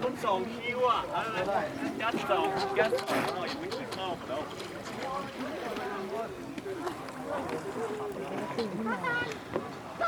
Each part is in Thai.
คนสองคิวอะอะไรยัดสองยัดสองหน่อยไม่เคยเข้าแล้ว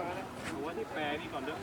ขาไม่เลยนะเขาไม่เลยไว้ที่ก่อนนะผมว่าที่แปรนี่ก่อนเด้อ